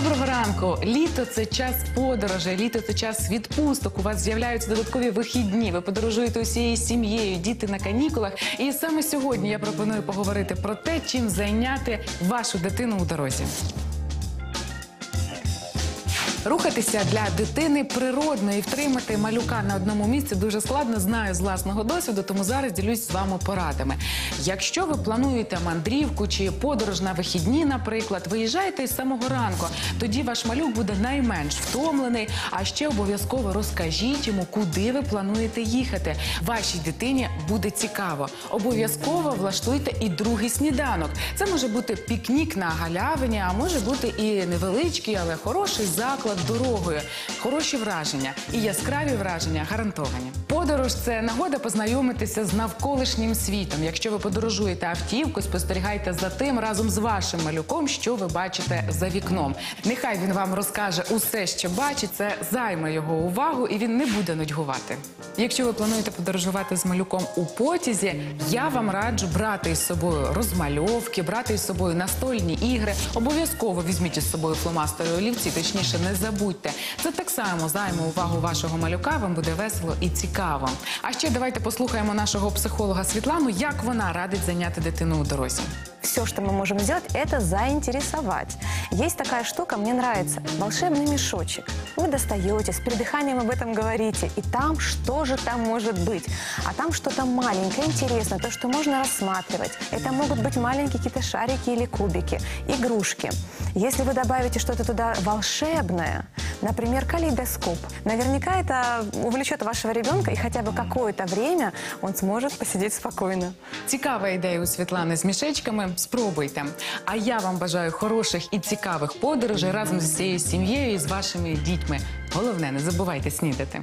ранку. Літо це час подорожей, літо це час відпусток. У вас з'являються додаткові вихідні. Ви подорожуєте усією сім'єю, діти на канікулах. І саме сьогодні я пропоную поговорити про те, чим зайняти вашу дитину у дорозі. Рухатися для дитини природно і втримати малюка на одному місці дуже складно. Знаю з власного досвіду, тому зараз ділюсь з вами порадами. Якщо ви плануєте мандрівку чи подорож на вихідні, наприклад, виїжджаєте з самого ранку, тоді ваш малюк буде найменш втомлений. А ще обов'язково розкажіть йому, куди ви плануєте їхати. Вашій дитині буде цікаво. Обов'язково влаштуйте і другий сніданок. Це може бути пікнік на галявині, а може бути і невеличкий, але хороший заклад дорогою. Хороші враження і яскраві враження гарантовані. Подорож це нагода познайомитися з навколишнім світом. Якщо ви подорожуєте автівкою, спостерігайте за тим разом з вашим малюком, що ви бачите за вікном. Нехай він вам розкаже усе, що бачить. Це займе його увагу, і він не буде нудьгувати. Якщо ви плануєте подорожувати з малюком у потязі, я вам раджу брати із собою розмальовки, брати із собою настольні ігри. Обов'язково візьміть із собою фломастери олівці, точніше, не забудьте. Це так само займе увагу вашого малюка. Вам буде весело і цікаво. А ще давайте послухаємо нашого психолога Світлану, як вона радить зайняти дитину у дорозі. Все, что мы можем сделать, это заинтересовать. Есть такая штука, мне нравится, волшебный мешочек. Вы достаете, с придыханием об этом говорите, и там что же там может быть? А там что-то маленькое, интересное, то, что можно рассматривать. Это могут быть маленькие какие-то шарики или кубики, игрушки. Если вы добавите что-то туда волшебное, например, калейдоскоп, наверняка это увлечет вашего ребенка, и хотя бы какое-то время он сможет посидеть спокойно. Цікава ідея у Світлани з мішечками. Спробуйте. А я вам бажаю хороших і цікавих подорожей разом з цією сім'єю і з вашими дітьми. Головне, не забувайте снідати.